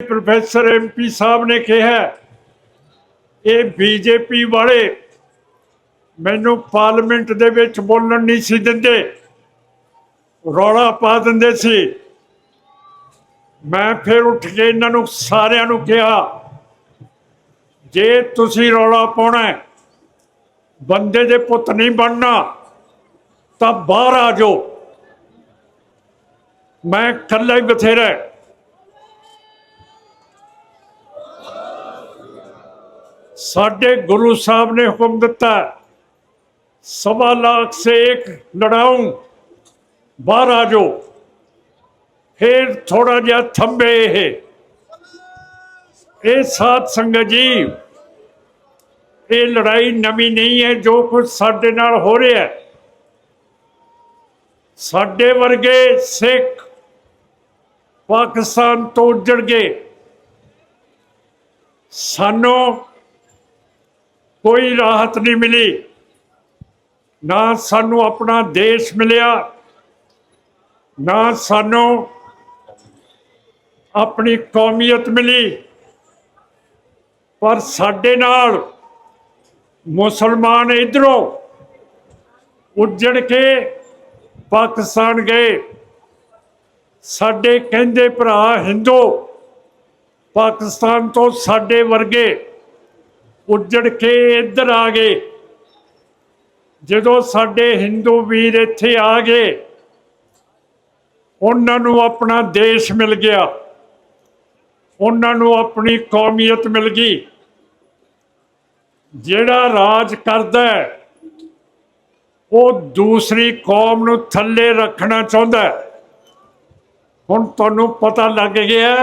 Professor MP ਸਾਹਿਬ ਨੇ ਕਿਹਾ, ਇਹ ਬੀਜੇਪੀ ਵਾਲੇ ਮੈਨੂੰ ਪਾਰਲੀਮੈਂਟ ਦੇ ਵਿੱਚ ਬੋਲਣ ਨਹੀਂ ਸੀ ਦਿੰਦੇ। ਰੌਲਾ ਪਾ ਦਿੰਦੇ ਸੀ। ਮੈਂ ਫਿਰ ਉੱਠ ਕੇ ਇਹਨਾਂ ਨੂੰ ਸਾਰਿਆਂ ਨੂੰ ਕਿਹਾ, ਜੇ ਤੁਸੀਂ ਰੌਲਾ ਪਾਉਣਾ ਬੰਦੇ ਦੇ ਪੁੱਤ ਨਹੀਂ ਬਣਨਾ, ਤਾਂ ਬਾਹਰ ਆ ਜਾਓ। ਮੈਂ ਇਕੱਲਾ ਹੀ ਬਥੇਰਾ ਸਾਡੇ ਗੁਰੂ ਸਾਹਿਬ ਨੇ ਹੁਕਮ ਦਿੱਤਾ, ਸਵਾ ਲੱਖ ਸੇ ਇੱਕ ਲੜਾਉਂ ਬਾਹਰ ਆ ਜਾਓ ਫਿਰ ਥੋੜਾ ਜਿਹਾ ਥੰਬੇ ਇਹ। ਇਹ ਸਾਥ ਸੰਗ ਜੀ, ਇਹ ਲੜਾਈ ਨਵੀਂ ਨਹੀਂ ਹੈ, ਜੋ ਕੁਝ ਸਾਡੇ ਨਾਲ ਹੋ ਰਿਹਾ ਹੈ। ਸਾਡੇ ਵਰਗੇ ਸਿੱਖ ਪਾਕਿਸਤਾਨ ਤੋਂ ਉੱਜੜ ਗਏ। ਸਾਨੂੰ ਕੋਈ ਰਾਹਤ ਨਹੀਂ ਮਿਲੀ। ਨਾ ਸਾਨੂੰ ਆਪਣਾ ਦੇਸ਼ ਮਿਲਿਆ, ਨਾ ਸਾਨੂੰ ਆਪਣੀ ਕੌਮੀਅਤ ਮਿਲੀ। ਪਰ ਸਾਡੇ ਨਾਲ ਮੁਸਲਮਾਨ ਇਧਰੋਂ ਉੱਜੜ ਕੇ ਪਾਕਿਸਤਾਨ ਗਏ। ਸਾਡੇ ਕਹਿੰਦੇ ਭਰਾ ਹਿੰਦੂ ਪਾਕਿਸਤਾਨ ਤੋਂ ਸਾਡੇ ਵਰਗੇ ਉੱਜੜ ਕੇ ਇੱਧਰ ਆ ਗਏ। ਜਦੋਂ ਸਾਡੇ ਹਿੰਦੂ ਵੀਰ ਇੱਥੇ ਆ ਗਏ ਉਹਨਾਂ ਨੂੰ ਆਪਣਾ ਦੇਸ਼ ਮਿਲ ਗਿਆ। ਉਹਨਾਂ ਨੂੰ ਆਪਣੀ ਕੌਮੀਅਤ ਮਿਲ ਗਈ। ਜਿਹੜਾ ਰਾਜ ਕਰਦਾ ਹੈ, ਉਹ ਦੂਸਰੀ ਕੌਮ ਨੂੰ ਥੱਲੇ ਰੱਖਣਾ ਚਾਹੁੰਦਾ ਹੈ। ਹੁਣ ਤੁਹਾਨੂੰ ਪਤਾ ਲੱਗ ਗਿਆ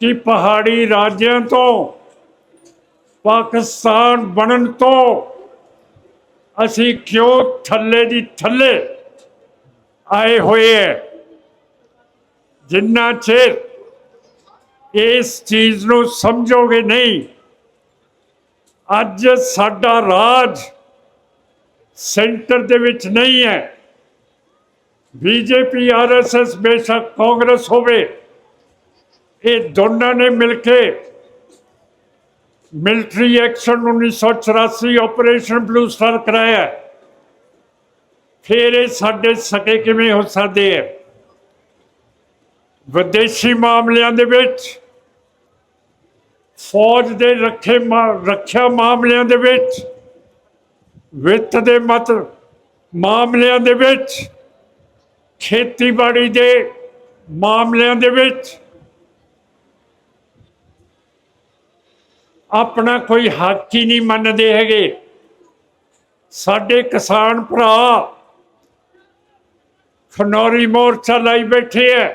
ਕਿ ਪਹਾੜੀ ਰਾਜਿਆਂ ਤੋਂ ਪਾਕਿਸਤਾਨ ਬਣਨ ਤੋਂ ਅਸੀਂ ਕਿਉਂ ਥੱਲੇ ਦੀ ਥੱਲੇ ਆਏ ਹੋਏ ਹੈ? ਜਿੰਨਾ ਚਿਰ ਇਸ ਚੀਜ਼ ਨੂੰ ਸਮਝੋਗੇ ਨਹੀਂ, ਅੱਜ ਸਾਡਾ ਰਾਜ ਸੈਂਟਰ ਦੇ ਵਿੱਚ ਨਹੀਂ ਹੈ। ਬੀਜੇਪੀ ਆਰਐਸਐਸ ਬੇਸ਼ੱਕ ਕਾਂਗਰਸ ਹੋਵੇ, ਇਹ ਦੋਨਾਂ ਨੇ ਮਿਲ ਕੇ military action 1984 Operation Blue Star ਕਰਾਇਆ। ਫਿਰ ਇਹ ਸਾਡੇ ਸਕੇ ਕਿਵੇਂ ਹੋ ਸਕਦੇ ਹੈ ਵਿਦੇਸ਼ੀ ਮਾਮਲਿਆਂ ਦੇ ਵਿੱਚ, ਫੌਜ ਦੇ ਰੱਖੇ ਮਾ- ਰੱਖਿਆ ਮਾਮਲਿਆਂ ਦੇ ਵਿੱਚ, ਵਿੱਤ ਦੇ ਮਤ, ਮਾਮਲਿਆਂ ਦੇ ਵਿੱਚ, ਖੇਤੀਬਾੜੀ ਦੇ ਮਾਮਲਿਆਂ ਦੇ ਵਿੱਚ ਆਪਣਾ ਕੋਈ ਹੱਕ ਹੀ ਨਹੀਂ ਮੰਨਦੇ ਹੈਗੇ। ਸਾਡੇ ਕਿਸਾਨ ਭਰਾ ਖਨੌਰੀ ਮੋਰਚਾ ਲਈ ਬੈਠੇ ਐ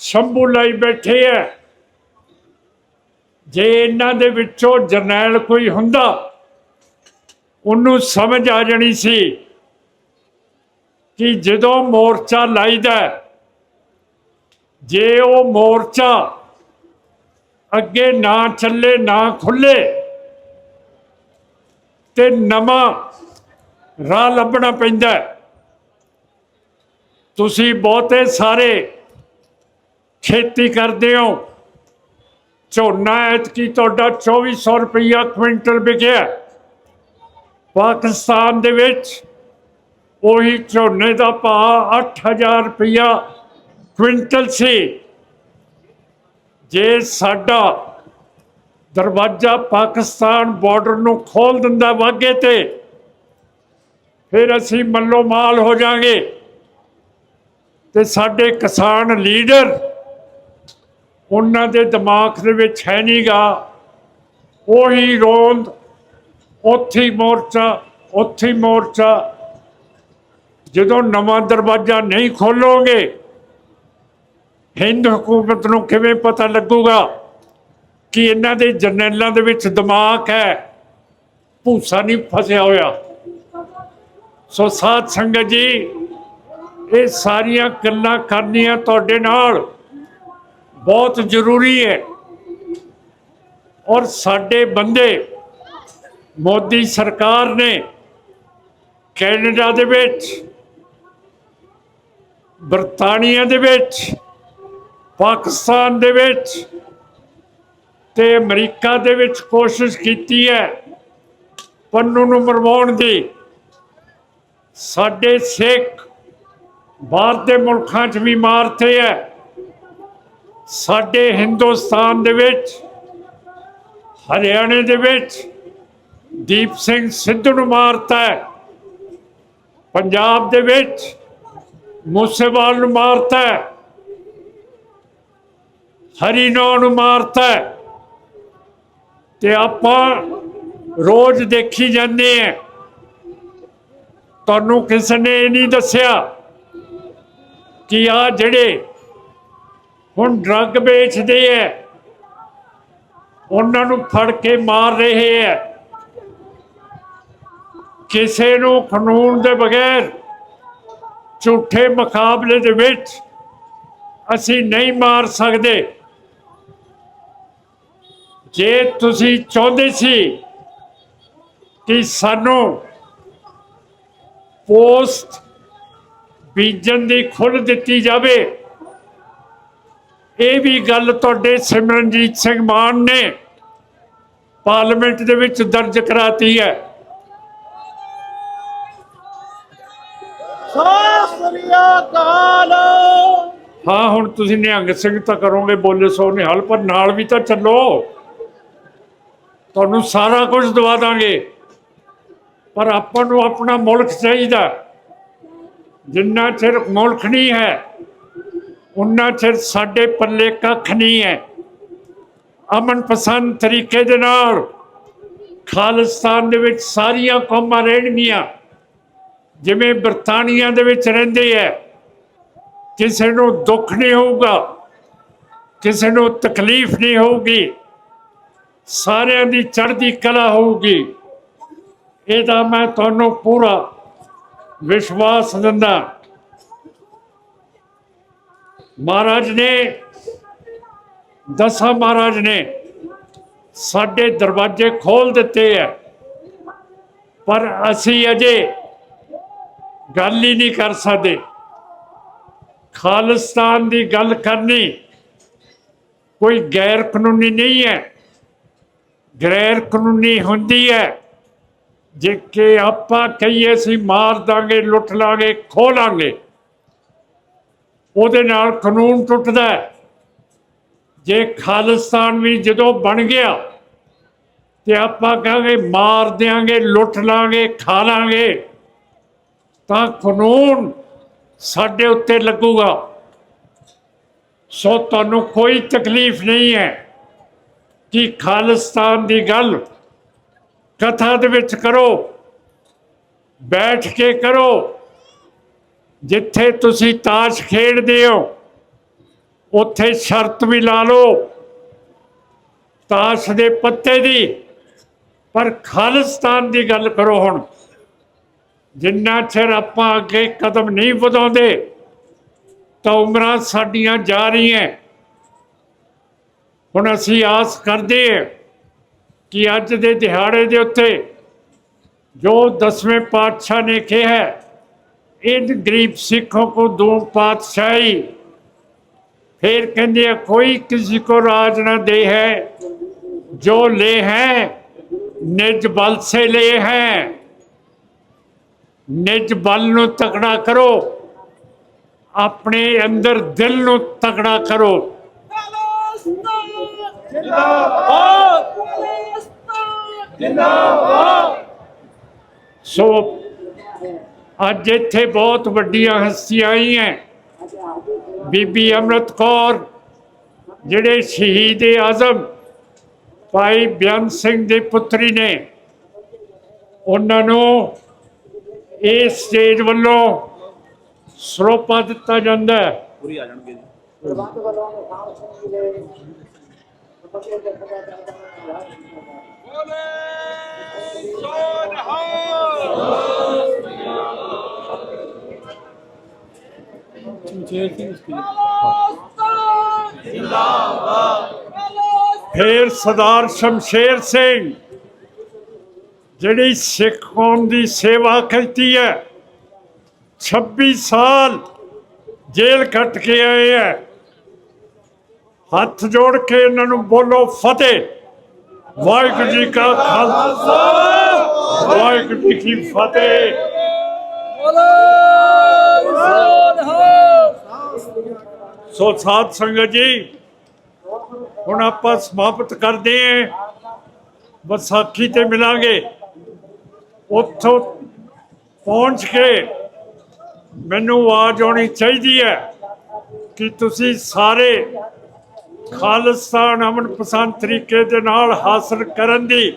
ਸ਼ੰਭੂ ਲਈ ਬੈਠੇ ਐ। ਜੇ ਇਹਨਾਂ ਦੇ ਵਿੱਚੋਂ ਜਰਨੈਲ ਕੋਈ ਹੁੰਦਾ ਉਹਨੂੰ ਸਮਝ ਆ ਜਾਣੀ ਸੀ ਕਿ ਜਦੋਂ ਮੋਰਚਾ ਲਾਈਦਾ ਹੈ, ਜੇ ਉਹ ਮੋਰਚਾ ਅੱਗੇ ਨਾ ਚੱਲੇ, ਨਾ ਖੁੱਲੇ। ਤੇ ਨਵਾਂ ਰਾਹ ਲੱਭਣਾ ਪੈਂਦਾ ਤੁਸੀਂ ਬਹੁਤੇ ਸਾਰੇ ਖੇਤੀ ਕਰਦੇ ਹੋ। ਝੋਨਾ ਐਤਕੀ ਤੁਹਾਡਾ 2400 ਰੁਪਈਆ ਕੁਇੰਟਲ ਵਿਕਿਆ ਪਾਕਿਸਤਾਨ ਦੇ ਵਿੱਚ ਉਹੀ ਝੋਨੇ ਦਾ ਭਾਅ 8000 ਰੁਪਈਆ ਕੁਇੰਟਲ ਸੀ। ਜੇ ਸਾਡਾ ਦਰਵਾਜ਼ਾ ਪਾਕਿਸਤਾਨ ਬਾਰਡਰ ਨੂੰ ਖੋਲ ਦਿੰਦਾ ਵਾਗੇ ਤੇ, ਫਿਰ ਅਸੀਂ ਮੱਲੋ ਮਾਲ ਹੋ ਜਾਾਂਗੇ। ਤੇ ਸਾਡੇ ਕਿਸਾਨ ਲੀਡਰ ਉਹਨਾਂ ਦੇ ਦਿਮਾਗ ਦੇ ਵਿੱਚ ਹੈ ਨਹੀਂਗਾ ਉਹੀ ਰੋਂਦ, ਉੱਥੇ ਮੋਰਚਾ ਉੱਥੇ ਮੋਰਚਾ। ਜਦੋਂ ਨਵਾਂ ਦਰਵਾਜ਼ਾ ਨਹੀਂ ਖੋਲੋਗੇ ਹਿੰਦ ਹਕੂਮਤ ਨੂੰ ਕਿਵੇਂ ਪਤਾ ਲੱਗੂਗਾ ਕਿ ਇਹਨਾਂ ਦੇ ਜਰਨੈਲਾਂ ਦੇ ਵਿੱਚ ਦਿਮਾਗ ਹੈ? ਭੂਸਾ ਨਹੀਂ ਫਸਿਆ ਹੋਇਆ। ਸੋ ਸਾਧ ਸੰਗਤ ਜੀ, ਇਹ ਸਾਰੀਆਂ ਗੱਲਾਂ ਕਰਨੀਆਂ ਤੁਹਾਡੇ ਨਾਲ ਬਹੁਤ ਜ਼ਰੂਰੀ ਹੈ। ਔਰ ਸਾਡੇ ਬੰਦੇ ਮੋਦੀ ਸਰਕਾਰ ਨੇ ਕੈਨੇਡਾ ਦੇ ਵਿੱਚ, ਬਰਤਾਨੀਆ ਦੇ ਵਿੱਚ ਪਾਕਿਸਤਾਨ ਦੇ ਵਿੱਚ ਤੇ ਅਮਰੀਕਾ ਦੇ ਵਿੱਚ ਕੋਸ਼ਿਸ਼ ਕੀਤੀ ਹੈ ਪੰਨੂ ਨੂੰ ਮਰਵਾਉਣ ਦੀ। ਸਾਡੇ ਸਿੱਖ ਬਾਹਰ ਦੇ ਮੁਲਕਾਂ 'ਚ ਵੀ ਮਾਰਤੇ ਹੈ। ਸਾਡੇ ਹਿੰਦੁਸਤਾਨ ਦੇ ਵਿੱਚ, ਹਰਿਆਣੇ ਦੇ ਵਿੱਚ ਦੀਪ ਸਿੰਘ ਸਿੱਧੂ ਨੂੰ ਮਾਰਤਾ ਹੈ। ਪੰਜਾਬ ਦੇ ਵਿੱਚ ਮੂਸੇਵਾਲ ਨੂੰ ਮਾਰਤਾ ਹੈ। ਹਰੀਨੋ ਨੂੰ ਮਾਰਤਾ ਤੇ ਆਪਾਂ ਰੋਜ਼ ਦੇਖੀ ਜਾਂਦੇ ਆ ਤੁਹਾਨੂੰ ਕਿਸੇ ਨੇ ਇਹ ਨਹੀਂ ਦੱਸਿਆ ਕਿ ਆ ਜਿਹੜੇ ਹੁਣ ਡਰੱਗ ਵੇਚਦੇ ਐ ਉਹਨਾਂ ਨੂੰ ਫੜ ਕੇ ਮਾਰ ਰਹੇ ਐ ਕਿਸੇ ਨੂੰ ਕਾਨੂੰਨ ਦੇ ਬਗੈਰ ਝੂਠੇ ਮੁਕਾਬਲੇ ਦੇ ਵਿੱਚ ਅਸੀਂ ਨਹੀਂ ਮਾਰ ਸਕਦੇ। ਜੇ ਤੁਸੀਂ ਚਾਹੁੰਦੇ ਸੀ ਕਿ ਸਾਨੂੰ ਪੋਸਟ ਬੀਜਣ ਦੀ ਖੁੱਲ੍ਹ ਦਿੱਤੀ ਜਾਵੇ ਇਹ ਵੀ ਗੱਲ ਤੁਹਾਡੇ ਸਿਮਰਨਜੀਤ ਸਿੰਘ ਮਾਨ ਨੇ ਪਾਰਲੀਮੈਂਟ ਦੇ ਵਿੱਚ ਦਰਜ ਕਰਾਤੀ ਹੈ। ਹਾਂ ਹੁਣ ਤੁਸੀਂ ਨਿਹੰਗ ਸਿੰਘ ਤਾਂ ਕਰੋਗੇ ਬੋਲੇ ਸੋ ਨਿਹਾਲ ਪਰ ਨਾਲ ਵੀ ਤਾਂ ਚੱਲੋ। ਤੁਹਾਨੂੰ ਸਾਰਾ ਕੁਝ ਦਵਾ ਦਾਂਗੇ। ਪਰ ਆਪਾਂ ਨੂੰ ਆਪਣਾ ਮੁਲਕ ਚਾਹੀਦਾ। ਜਿੰਨਾ ਚਿਰ ਮੁਲਕ ਨਹੀਂ ਹੈ, ਉਨਾ ਚਿਰ ਸਾਡੇ ਪੱਲੇ ਕੱਖ ਨਹੀਂ ਹੈ। ਅਮਨ ਪਸੰਦ ਤਰੀਕੇ ਦੇ ਨਾਲ ਖਾਲਿਸਤਾਨ ਦੇ ਵਿੱਚ ਸਾਰੀਆਂ ਕੌਮਾਂ ਰਹਿਣਗੀਆਂ। ਜਿਵੇਂ ਬਰਤਾਨੀਆ ਦੇ ਵਿੱਚ ਰਹਿੰਦੇ ਹੈ। ਕਿਸੇ ਨੂੰ ਦੁੱਖ ਨਹੀਂ ਹੋਊਗਾ, ਕਿਸੇ ਨੂੰ ਤਕਲੀਫ ਨਹੀਂ ਹੋਊਗੀ। ਸਾਰਿਆਂ ਦੀ ਚੜ੍ਹਦੀ ਕਲਾ ਹੋਊਗੀ। ਇਹਦਾ ਮੈਂ ਤੁਹਾਨੂੰ ਪੂਰਾ ਵਿਸ਼ਵਾਸ ਦਿੰਦਾ। ਮਹਾਰਾਜ ਨੇ, ਦਸਾਂ ਮਹਾਰਾਜ ਨੇ ਸਾਡੇ ਦਰਵਾਜ਼ੇ ਖੋਲ ਦਿੱਤੇ ਹੈ ਪਰ ਅਸੀਂ ਅਜੇ ਗੱਲ ਹੀ ਨਹੀਂ ਕਰ ਸਕਦੇ। ਖਾਲਿਸਤਾਨ ਦੀ ਗੱਲ ਕਰਨੀ ਕੋਈ ਗੈਰ ਕਾਨੂੰਨੀ ਨਹੀਂ ਹੈ ਗੈਰ ਕਾਨੂੰਨੀ ਹੁੰਦੀ ਹੈ। ਜੇ ਕਿ ਆਪਾਂ ਕਹੀਏ ਸੀ ਮਾਰ ਦਾਂਗੇ, ਲੁੱਟ ਲਾਂਗੇ ਖੋ ਲਾਂਗੇ, ਉਹਦੇ ਨਾਲ ਕਾਨੂੰਨ ਟੁੱਟਦਾ ਜੇ ਖਾਲਿਸਤਾਨ ਵੀ ਜਦੋਂ ਬਣ ਗਿਆ ਤੇ ਆਪਾਂ ਕਹਾਂਗੇ ਮਾਰ ਦਿਆਂਗੇ, ਲੁੱਟ ਲਾਂਗੇ, ਖਾ ਲਾਂਗੇ, ਤਾਂ ਕਾਨੂੰਨ ਸਾਡੇ ਉੱਤੇ ਲੱਗੂਗਾ। ਸੋ ਤੁਹਾਨੂੰ ਕੋਈ ਤਕਲੀਫ ਨਹੀਂ ਹੈ। ਕਿ ਖਾਲਿਸਤਾਨ ਦੀ ਗੱਲ ਕਥਾ ਦੇ ਵਿੱਚ ਕਰੋ, ਬੈਠ ਕੇ ਕਰੋ। ਜਿੱਥੇ ਤੁਸੀਂ ਤਾਸ਼ ਖੇਡਦੇ ਹੋ, ਉੱਥੇ ਸ਼ਰਤ ਵੀ ਲਾ ਲਓ। ਤਾਸ਼ ਦੇ ਪੱਤੇ ਦੀ, ਪਰ ਖਾਲਿਸਤਾਨ ਦੀ ਗੱਲ ਕਰੋ ਹੁਣ। ਜਿੰਨਾ ਚਿਰ ਆਪਾਂ ਅੱਗੇ ਕਦਮ ਨਹੀਂ ਵਧਾਉਂਦੇ, ਤਾਂ ਉਮਰਾਂ ਸਾਡੀਆਂ ਜਾ ਰਹੀਆਂ। ਹੁਣ ਅਸੀਂ ਆਸ ਕਰਦੇ ਹਾਂ ਕਿ ਅੱਜ ਦੇ ਦਿਹਾੜੇ ਦੇ ਉੱਤੇ ਜੋ ਦਸਵੇਂ ਪਾਤਸ਼ਾਹ ਨੇ ਕਿਹਾ ਇਹ ਗਰੀਬ ਸਿੱਖੋ ਕੋ ਦੋ ਪਾਤਸ਼ਾਹੀ। ਫਿਰ ਕਹਿੰਦੇ ਆ, ਕੋਈ ਕਿਸੇ ਕੋ ਰਾਜ ਨਾ ਦੇ ਹੈ, ਜੋ ਲੈ ਹੈ, ਨਿਜ ਬਲ ਸੇ ਲੈ ਹੈ। ਨਿਜ ਬਲ ਨੂੰ ਤਕੜਾ ਕਰੋ, ਆਪਣੇ ਅੰਦਰ ਦਿਲ ਨੂੰ ਤਕੜਾ ਕਰੋ। ਜਿੰਦਾਬਾਦ। ਜਿੰਦਾਬਾਦ। ਸੋ ਅੱਜ ਇੱਥੇ ਬਹੁਤ ਵੱਡੀਆਂ ਹਸਤੀਆਂ ਆਈਆਂ। ਬੀਬੀ ਅੰਮ੍ਰਿਤ ਕੌਰ ਜਿਹੜੇ ਸ਼ਹੀਦ ਆਜ਼ਮ ਭਾਈ ਬਿਆਨ ਸਿੰਘ ਦੇ ਪੁੱਤਰੀ ਨੇ। ਉਹਨਾਂ ਨੂੰ ਇਸ ਸਟੇਜ ਵੱਲੋਂ ਸਰੋਪਾ ਦਿੱਤਾ ਜਾਂਦਾ ਹੈ। ਪੂਰੀ ਆ ਜਾਣਗੇ ਜੀ। ਫਿਰ ਸਰਦਾਰ ਸ਼ਮਸ਼ੇਰ ਸਿੰਘ, ਜਿਹੜੀ ਸਿੱਖ ਕੌਮ ਦੀ ਸੇਵਾ ਕੀਤੀ ਹੈ 26 ਸਾਲ ਜੇਲ੍ਹ ਕੱਟ ਕੇ ਆਏ ਹੈ। ਹੱਥ ਜੋੜ ਕੇ ਇਹਨਾਂ ਨੂੰ ਬੋਲੋ ਫਤਿਹ। ਵਾਹਿਗੁਰੂ ਜੀ ਕਾ ਖਾਲਸਾ। ਵਾਹਿਗੁਰੂ ਜੀ ਕੀ ਫਤਿਹ। ਸੋ ਸਾਧ ਸੰਗਤ ਜੀ ਹੁਣ ਆਪਾਂ ਸਮਾਪਤ ਕਰਦੇ ਹਾਂ। ਵਿਸਾਖੀ ਤੇ ਮਿਲਾਂਗੇ। ਉੱਥੋਂ ਪਹੁੰਚ ਕੇ ਮੈਨੂੰ ਆਵਾਜ਼ ਆਉਣੀ ਚਾਹੀਦੀ ਹੈ ਕਿ ਤੁਸੀਂ ਸਾਰੇ ਖਾਲਿਸਤਾਨ ਅਮਨ ਪਸੰਦ ਤਰੀਕੇ ਦੇ ਨਾਲ ਹਾਸਲ ਕਰਨ ਦੀ